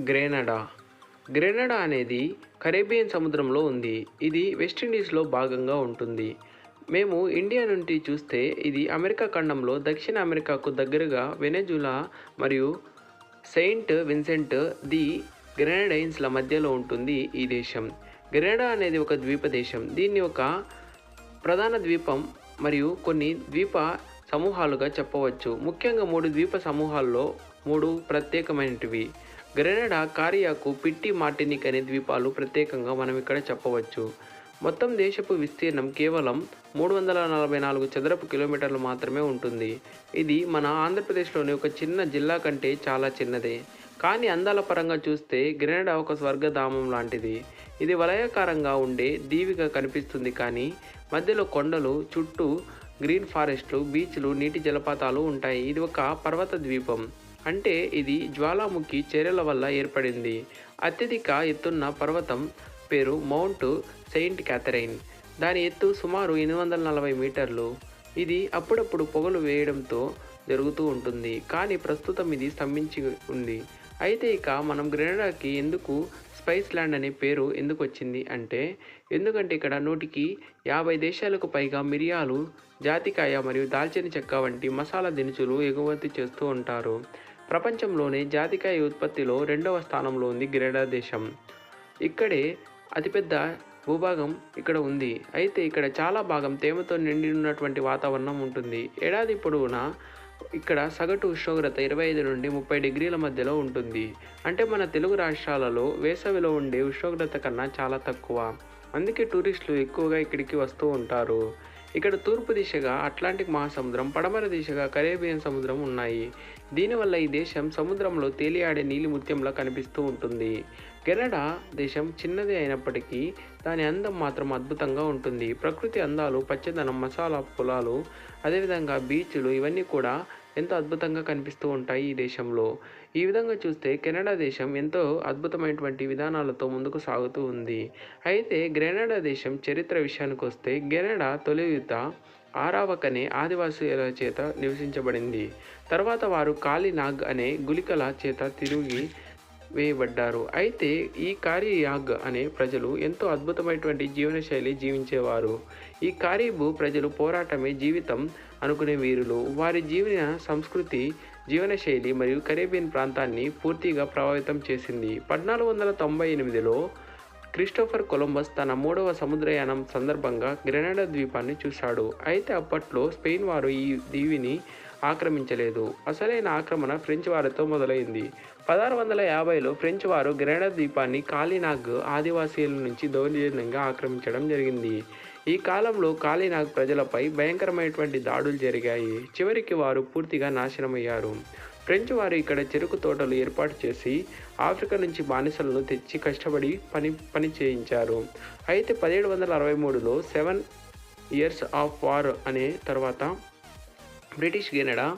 Grenada. Grenada అనేది Caribbean సముద్రంలో ఉంది. ఇది వెస్టిండీస్లో భాగంగా ఉంటుంది. మేము ఇండియా నుండి చూస్తే ఇది అమెరికా ఖండంలో దక్షిణ అమెరికాకు దగ్గరగా వెనెజులా మరియు సెయింట్ విన్సెంట్ ది గ్రెనడైన్స్ల మధ్యలో ఉంటుంది ఈ దేశం. గ్రెనడా అనేది ఒక ద్వీప దేశం. దీన్ని ఒక ప్రధాన ద్వీపం మరియు కొన్ని ద్వీప సమూహాలుగా చెప్పవచ్చు. ముఖ్యంగా మూడు ద్వీప సమూహాల్లో మూడు ప్రత్యేకమైనటివి. గ్రెనడా కారియాకు పిట్టి మార్టినిక్ అనే ద్వీపాలు ప్రత్యేకంగా మనం ఇక్కడ చెప్పవచ్చు. మొత్తం దేశపు విస్తీర్ణం కేవలం మూడు వందల నలభై నాలుగు చదరపు కిలోమీటర్లు మాత్రమే ఉంటుంది. ఇది మన ఆంధ్రప్రదేశ్లోని ఒక చిన్న జిల్లా కంటే చాలా చిన్నదే. కానీ అందాల పరంగా చూస్తే గ్రెనడా ఒక స్వర్గధామం లాంటిది. ఇది వలయాకారంగా ఉండే దీవిగా కనిపిస్తుంది కానీ మధ్యలో కొండలు చుట్టూ గ్రీన్ ఫారెస్ట్లు బీచ్లు నీటి జలపాతాలు ఉంటాయి. ఇది ఒక పర్వత ద్వీపం. అంటే ఇది జ్వాలాముఖి చర్యల వల్ల ఏర్పడింది. అత్యధిక ఎత్తున్న పర్వతం పేరు మౌంట్ సెయింట్ క్యాథరైన్. దాని ఎత్తు సుమారు ఎనిమిది వందల నలభై మీటర్లు. ఇది అప్పుడప్పుడు పొగలు వేయడంతో జరుగుతూ ఉంటుంది. కానీ ప్రస్తుతం ఇది స్తంభించి ఉంది. అయితే ఇక మనం గ్రెనడాకి ఎందుకు స్పైస్ ల్యాండ్ అనే పేరు ఎందుకు వచ్చింది అంటే ఎందుకంటే ఇక్కడ నూటికి యాభై దేశాలకు పైగా మిరియాలు జాతికాయ మరియు దాల్చిన చెక్క వంటి మసాలా దినుసులు ఎగుమతి చేస్తూ ఉంటారు. ప్రపంచంలోనే జాతికాయ ఉత్పత్తిలో రెండవ స్థానంలో ఉంది గ్రేడా దేశం. ఇక్కడే అతిపెద్ద భూభాగం ఇక్కడ ఉంది. అయితే ఇక్కడ చాలా భాగం తేమతో నిండి ఉన్నటువంటి వాతావరణం ఉంటుంది. ఏడాది పొడవునా ఇక్కడ సగటు ఉష్ణోగ్రత ఇరవై ఐదు నుండి ముప్పై డిగ్రీల మధ్యలో ఉంటుంది. అంటే మన తెలుగు రాష్ట్రాలలో వేసవిలో ఉండే ఉష్ణోగ్రత కన్నా చాలా తక్కువ. అందుకే టూరిస్టులు ఎక్కువగా ఇక్కడికి వస్తూ ఉంటారు. ఇక్కడ తూర్పు దిశగా అట్లాంటిక్ మహాసముద్రం పడమర దిశగా కరేబియన్ సముద్రం ఉన్నాయి. దీనివల్ల ఈ దేశం సముద్రంలో తేలియాడే నీలి ముత్యంలా కనిపిస్తూ ఉంటుంది. కెనడా దేశం చిన్నది అయినప్పటికీ దాని అందం మాత్రం అద్భుతంగా ఉంటుంది. ప్రకృతి అందాలు పచ్చదనం మసాలా పొలాలు అదేవిధంగా బీచ్లు ఇవన్నీ కూడా ఎంతో అద్భుతంగా కనిపిస్తూ ఉంటాయి ఈ దేశంలో. ఈ విధంగా చూస్తే కెనడా దేశం ఎంతో అద్భుతమైనటువంటి విధానాలతో ముందుకు సాగుతూ ఉంది. అయితే గ్రెనడా దేశం చరిత్ర విషయానికి వస్తే గ్రెనడా తొలి ఆరావకనే ఆదివాసీల చేత నివసించబడింది. తర్వాత వారు కాలినాగ్ అనే గులికల చేత తిరిగి వేయబడ్డారు. అయితే ఈ కారియాగ్ అనే ప్రజలు ఎంతో అద్భుతమైనటువంటి జీవనశైలి జీవించేవారు. ఈ కారీబు ప్రజలు పోరాటమే జీవితం అనుకునే వీరులు. వారి జీవన సంస్కృతి జీవనశైలి మరియు కరేబియన్ ప్రాంతాన్ని పూర్తిగా ప్రభావితం చేసింది. పద్నాలుగు వందల తొంభై ఎనిమిదిలో క్రిస్టోఫర్ కొలంబస్ తన మూడవ సముద్రయానం సందర్భంగా గ్రెనడా ద్వీపాన్ని చూశాడు. అయితే అప్పట్లో స్పెయిన్ వారు ఈ దీవిని ఆక్రమించలేదు. అసలైన ఆక్రమణ ఫ్రెంచ్ వారితో మొదలైంది. పదహారు వందల యాభైలో ఫ్రెంచ్ వారు గ్రెనడా ద్వీపాన్ని కాలినాగ్ ఆదివాసీల నుంచి దౌర్జన్యంగా ఆక్రమించడం జరిగింది. ఈ కాలంలో కాలినాగ్ ప్రజలపై భయంకరమైనటువంటి దాడులు జరిగాయి. చివరికి వారు పూర్తిగా నాశనమయ్యారు. ఫ్రెంచ్ వారు ఇక్కడ చెరుకు తోటలు ఏర్పాటు చేసి ఆఫ్రికా నుంచి బానిసలను తెచ్చి కష్టపడి పని పని చేయించారు. అయితే పదిహేడు వందల అరవై మూడులో సెవెన్ ఇయర్స్ ఆఫ్ వార్ అనే తర్వాత బ్రిటిష్ కెనడా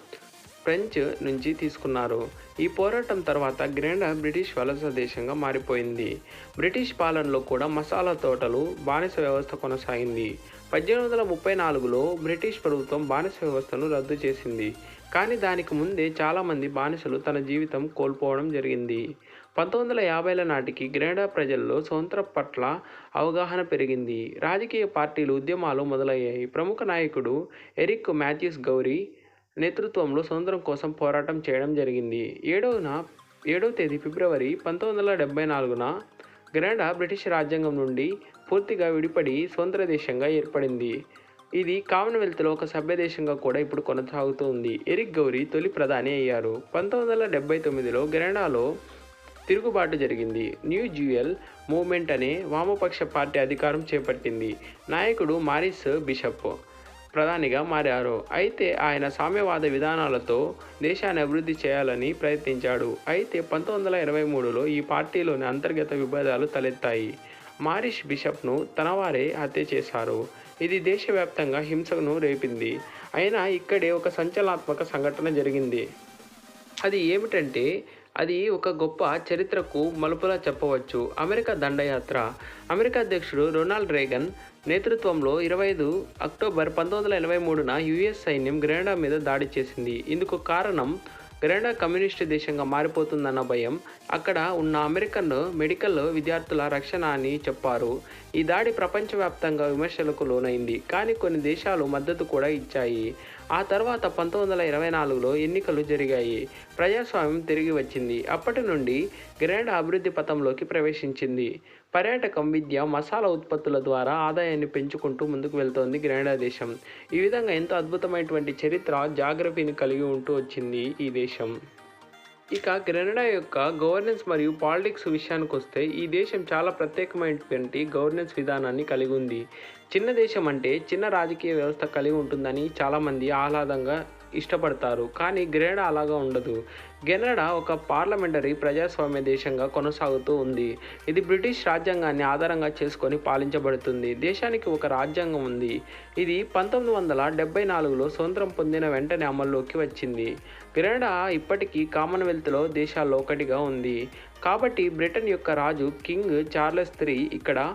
ఫ్రెంచ్ నుంచి తీసుకున్నారు. ఈ పోరాటం తర్వాత గ్రెనడా బ్రిటిష్ వలస దేశంగా మారిపోయింది. బ్రిటిష్ పాలనలో కూడా మసాలా తోటలు బానిస వ్యవస్థ కొనసాగింది. పద్దెనిమిది వందల ముప్పై నాలుగులో బ్రిటిష్ ప్రభుత్వం బానిస వ్యవస్థను రద్దు చేసింది. కానీ దానికి ముందే చాలామంది బానిసలు తన జీవితం కోల్పోవడం జరిగింది. పంతొమ్మిది వందల యాభైల నాటికి గ్రెనడా ప్రజల్లో స్వతంత్ర పట్ల అవగాహన పెరిగింది. రాజకీయ పార్టీలు ఉద్యమాలు మొదలయ్యాయి. ప్రముఖ నాయకుడు ఎరిక్ మాథ్యూస్ గౌరీ నేతృత్వంలో స్వతంత్రం కోసం పోరాటం చేయడం జరిగింది. ఏడవన ఏడవ తేదీ ఫిబ్రవరి పంతొమ్మిది వందల డెబ్బై నాలుగున గ్రెనడా బ్రిటిష్ రాజ్యాంగం నుండి పూర్తిగా విడిపడి స్వతంత్ర దేశంగా ఏర్పడింది. ఇది కామన్వెల్త్లో ఒక సభ్య దేశంగా కూడా ఇప్పుడు కొనసాగుతూ ఉంది ఎరిక్ గౌరీ తొలి ప్రధాని అయ్యారు. పంతొమ్మిది వందల డెబ్బై తొమ్మిదిలో గ్రెనడాలో తిరుగుబాటు జరిగింది. న్యూ జ్యూయల్ మూవ్మెంట్ అనే వామపక్ష పార్టీ అధికారం చేపట్టింది. నాయకుడు మారిస్ బిషప్. ప్రధానిగా మారారు. అయితే ఆయన సామ్యవాద విధానాలతో దేశాన్ని అభివృద్ధి చేయాలని ప్రయత్నించాడు. అయితే పంతొమ్మిది వందల ఇరవై మూడులో ఈ పార్టీలోని అంతర్గత విభేదాలు తలెత్తాయి. మారిష్ బిషప్ను తనవారే హత్య చేశారు. ఇది దేశవ్యాప్తంగా హింసను రేపింది. అయినా ఇక్కడే ఒక సంచలనాత్మక సంఘటన జరిగింది. అది ఏమిటంటే అది ఒక గొప్ప చరిత్రకు మలుపులా చెప్పవచ్చు. అమెరికా దండయాత్ర. అమెరికా అధ్యక్షుడు రొనాల్డ్ రేగన్ నేతృత్వంలో ఇరవై ఐదు అక్టోబర్ పంతొమ్మిది వందల ఎనభై మూడున యుఎస్ సైన్యం గ్రెనడా మీద దాడి చేసింది. ఇందుకు కారణం గ్రెనడా కమ్యూనిస్టు దేశంగా మారిపోతుందన్న భయం. అక్కడ ఉన్న అమెరికన్ మెడికల్ విద్యార్థుల రక్షణ అని చెప్పారు. ఈ దాడి ప్రపంచవ్యాప్తంగా విమర్శలకు లోనైంది. కానీ కొన్ని దేశాలు మద్దతు కూడా ఇచ్చాయి. ఆ తర్వాత పంతొమ్మిది వందల ఇరవై నాలుగులో ఎన్నికలు జరిగాయి. ప్రజాస్వామ్యం తిరిగి వచ్చింది. అప్పటి నుండి గ్రాండ్ అభివృద్ధి పథంలోకి ప్రవేశించింది. పర్యాటకం విద్య మసాలా ఉత్పత్తుల ద్వారా ఆదాయాన్ని పెంచుకుంటూ ముందుకు వెళ్తోంది గ్రెనడా దేశం ఈ విధంగా ఎంతో అద్భుతమైనటువంటి చరిత్ర జాగ్రఫీని కలిగి ఉంటూ వచ్చింది ఈ దేశం. ఇక గ్రెనడా యొక్క గవర్నెన్స్ మరియు పాలిటిక్స్ విషయానికి వస్తే ఈ దేశం చాలా ప్రత్యేకమైనటువంటి గవర్నెన్స్ విధానాన్ని కలిగి ఉంది. చిన్న దేశం అంటే చిన్న రాజకీయ వ్యవస్థ కలిగి ఉంటుందని చాలామంది ఆహ్లాదంగా ఇష్టపడతారు. కానీ గ్రెనడా అలాగా ఉండదు. గ్రెనడా ఒక పార్లమెంటరీ ప్రజాస్వామ్య దేశంగా కొనసాగుతూ ఉంది. ఇది బ్రిటిష్ రాజ్యాంగాన్ని ఆధారంగా చేసుకొని పాలించబడుతుంది. దేశానికి ఒక రాజ్యాంగం ఉంది. ఇది పంతొమ్మిది వందల డెబ్బై నాలుగులో స్వతంత్రం పొందిన వెంటనే అమల్లోకి వచ్చింది. గ్రెనడా ఇప్పటికీ కామన్వెల్త్లో దేశాల్లో ఒకటిగా ఉంది. కాబట్టి బ్రిటన్ యొక్క రాజు కింగ్ చార్లెస్ త్రీ ఇక్కడ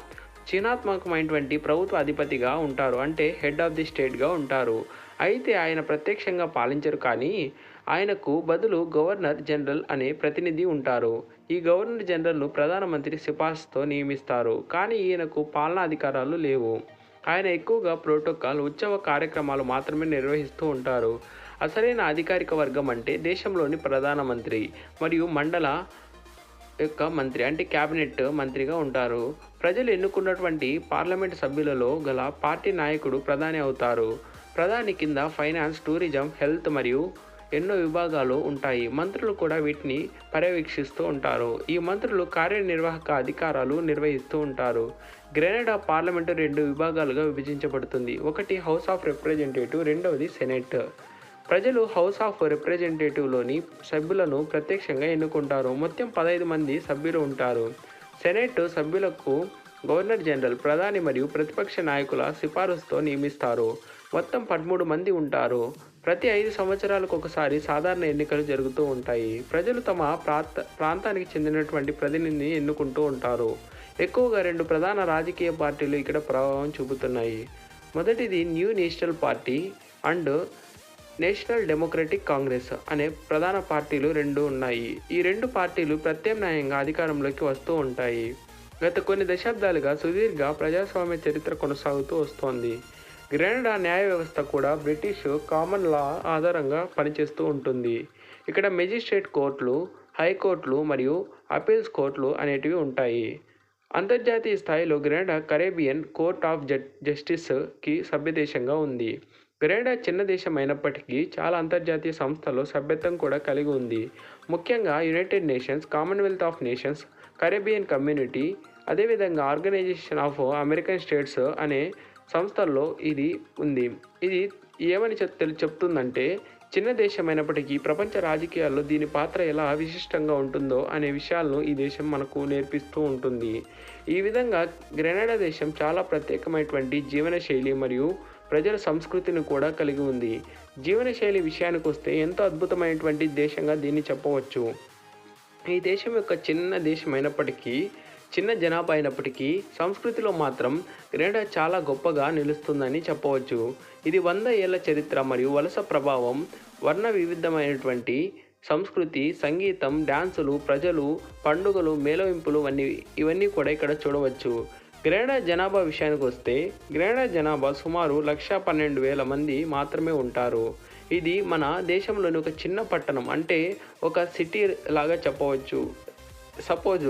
చిహ్నాత్మకమైనటువంటి ప్రభుత్వ అధిపతిగా ఉంటారు. అంటే హెడ్ ఆఫ్ ది స్టేట్గా ఉంటారు. అయితే ఆయన ప్రత్యక్షంగా పాలించరు కానీ ఆయనకు బదులు గవర్నర్ జనరల్ అనే ప్రతినిధి ఉంటారు. ఈ గవర్నర్ జనరల్ను ప్రధానమంత్రి సిఫార్సుతో నియమిస్తారు కానీ ఈయనకు పాలనా అధికారాలు లేవు. ఆయన ఎక్కువగా ప్రోటోకాల్ ఉత్సవ కార్యక్రమాలు మాత్రమే నిర్వహిస్తూ ఉంటారు. అసలైన అధికారిక వర్గం అంటే దేశంలోని ప్రధానమంత్రి మరియు మండల యొక్క మంత్రి అంటే క్యాబినెట్ మంత్రిగా ఉంటారు. ప్రజలు ఎన్నుకున్నటువంటి పార్లమెంట్ సభ్యులలో గల పార్టీ నాయకుడు ప్రధాని అవుతారు. ప్రధాని కింద ఫైనాన్స్ టూరిజం హెల్త్ మరియు ఎన్నో విభాగాలు ఉంటాయి. మంత్రులు కూడా వీటిని పర్యవేక్షిస్తూ ఉంటారు. ఈ మంత్రులు కార్యనిర్వాహక అధికారాలు నిర్వహిస్తూ ఉంటారు. గ్రెనడా పార్లమెంటు రెండు విభాగాలుగా విభజించబడుతుంది. ఒకటి హౌస్ ఆఫ్ రిప్రజెంటేటివ్ రెండవది సెనెట్. ప్రజలు హౌస్ ఆఫ్ రిప్రజెంటేటివ్లోని సభ్యులను ప్రత్యక్షంగా ఎన్నుకుంటారు. మొత్తం పదహైదు మంది సభ్యులు ఉంటారు. సెనెట్ సభ్యులకు గవర్నర్ జనరల్ ప్రధాని మరియు ప్రతిపక్ష నాయకుల సిఫారసుతో నియమిస్తారు. మొత్తం పదమూడు మంది ఉంటారు. ప్రతి ఐదు సంవత్సరాలకు ఒకసారి సాధారణ ఎన్నికలు జరుగుతూ ఉంటాయి. ప్రజలు తమ ప్రాంత ప్రాంతానికి చెందినటువంటి ప్రతినిధిని ఎన్నుకుంటూ ఉంటారు. ఎక్కువగా రెండు ప్రధాన రాజకీయ పార్టీలు ఇక్కడ ప్రభావం చూపుతున్నాయి. మొదటిది New National Party and National Democratic Congress అనే ప్రధాన పార్టీలు రెండు ఉన్నాయి. ఈ రెండు పార్టీలు ప్రత్యామ్నాయంగా అధికారంలోకి వస్తూ ఉంటాయి. గత కొన్ని దశాబ్దాలుగా సుదీర్ఘ ప్రజాస్వామ్య చరిత్ర కొనసాగుతూ వస్తోంది. గ్రెనడా న్యాయ వ్యవస్థ కూడా బ్రిటిష్ కామన్ లా ఆధారంగా పనిచేస్తూ ఉంటుంది. ఇక్కడ మెజిస్ట్రేట్ కోర్టులు హైకోర్టులు మరియు అపీల్స్ కోర్టులు అనేటివి ఉంటాయి. అంతర్జాతీయ స్థాయిలో గ్రెనడా కరేబియన్ కోర్ట్ ఆఫ్ జస్టిస్కి సభ్యదేశంగా ఉంది. గ్రెనడా చిన్న దేశం అయినప్పటికీ చాలా అంతర్జాతీయ సంస్థలు సభ్యత్వం కూడా కలిగి ఉంది. ముఖ్యంగా United Nations Commonwealth of Nations Caribbean Community అదేవిధంగా ఆర్గనైజేషన్ ఆఫ్ అమెరికన్ స్టేట్స్ అనే సంస్థల్లో ఇది ఉంది. ఇది ఏమని చెప్ చెప్తుందంటే చిన్న దేశమైనప్పటికీ ప్రపంచ రాజకీయాల్లో దీని పాత్ర ఎలా విశిష్టంగా ఉంటుందో అనే విషయాలను ఈ దేశం మనకు నేర్పిస్తూ ఉంటుంది. ఈ విధంగా గ్రెనడా దేశం చాలా ప్రత్యేకమైనటువంటి జీవనశైలి మరియు ప్రజల సంస్కృతిని కూడా కలిగి ఉంది. జీవనశైలి విషయానికి వస్తే ఎంతో అద్భుతమైనటువంటి దేశంగా దీన్ని చెప్పవచ్చు. ఈ దేశం యొక్క చిన్న దేశమైనప్పటికీ చిన్న జనాభా అయినప్పటికీ సంస్కృతిలో మాత్రం గ్రెనడా చాలా గొప్పగా నిలుస్తుందని చెప్పవచ్చు. ఇది వంద ఏళ్ళ చరిత్ర మరియు వలస ప్రభావం వర్ణ వివిధమైనటువంటి సంస్కృతి సంగీతం డ్యాన్సులు ప్రజలు పండుగలు మేళవింపులు అన్నీ ఇవన్నీ కూడా ఇక్కడ చూడవచ్చు. గ్రెనడా జనాభా విషయానికి వస్తే గ్రెనడా జనాభా సుమారు లక్ష పన్నెండు వేల మంది మాత్రమే ఉంటారు. ఇది మన దేశంలోని ఒక చిన్న పట్టణం అంటే ఒక సిటీ లాగా చెప్పవచ్చు. సపోజ్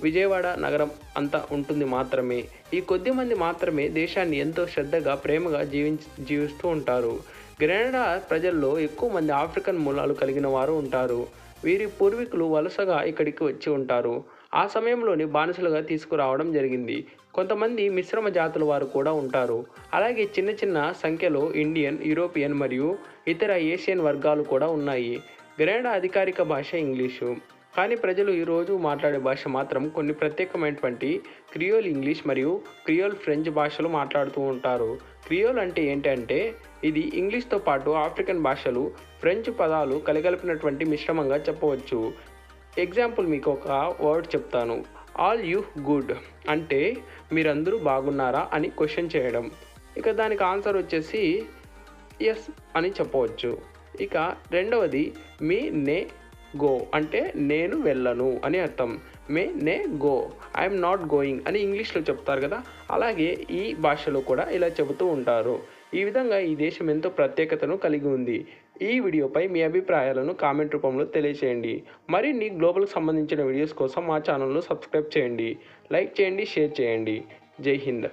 విజయవాడ నగరం అంతా ఉంటుంది మాత్రమే. ఈ కొద్ది మంది మాత్రమే దేశాన్ని ఎంతో శ్రద్ధగా ప్రేమగా జీవించి జీవిస్తూ ఉంటారు. గ్రెనడా ప్రజల్లో ఎక్కువ మంది ఆఫ్రికన్ మూలాలు కలిగిన వారు ఉంటారు. వీరి పూర్వీకులు వలసగా ఇక్కడికి వచ్చి ఉంటారు. ఆ సమయంలోని బానిసలుగా తీసుకురావడం జరిగింది. కొంతమంది మిశ్రమ జాతుల వారు కూడా ఉంటారు. అలాగే చిన్న చిన్న సంఖ్యలో ఇండియన్ యూరోపియన్ మరియు ఇతర ఏషియన్ వర్గాలు కూడా ఉన్నాయి. గ్రెనడా అధికారిక భాష ఇంగ్లీషు. కానీ ప్రజలు ఈరోజు మాట్లాడే భాష మాత్రం కొన్ని ప్రత్యేకమైనటువంటి క్రియోల్ ఇంగ్లీష్ మరియు క్రియోల్ ఫ్రెంచ్ భాషలు మాట్లాడుతూ ఉంటారు. క్రియోల్ అంటే ఏంటంటే ఇది ఇంగ్లీష్తో పాటు ఆఫ్రికన్ భాషలు ఫ్రెంచ్ పదాలు కలగలిపినటువంటి మిశ్రమంగా చెప్పవచ్చు. ఎగ్జాంపుల్ మీకు ఒక వర్డ్ చెప్తాను. ఆల్ యూ గుడ్ అంటే మీరందరూ బాగున్నారా అని క్వశ్చన్ చేయడం. ఇక దానికి ఆన్సర్ వచ్చేసి ఎస్ అని చెప్పవచ్చు. ఇక రెండవది మీ నే గో అంటే నేను వెళ్ళను అని అర్థం. మే నే గో. ఐఎమ్ నాట్ గోయింగ్ అని ఇంగ్లీష్లో చెప్తారు కదా. అలాగే ఈ భాషలో కూడా ఇలా చెబుతూ ఉంటారు. ఈ విధంగా ఈ దేశం ఎంతో ప్రత్యేకతను కలిగి ఉంది. ఈ వీడియోపై మీ అభిప్రాయాలను కామెంట్ రూపంలో తెలియచేయండి. మరిన్ని గ్లోబల్కి సంబంధించిన వీడియోస్ కోసం మా ఛానల్ను సబ్స్క్రైబ్ చేయండి. లైక్ చేయండి షేర్ చేయండి. జై హింద్.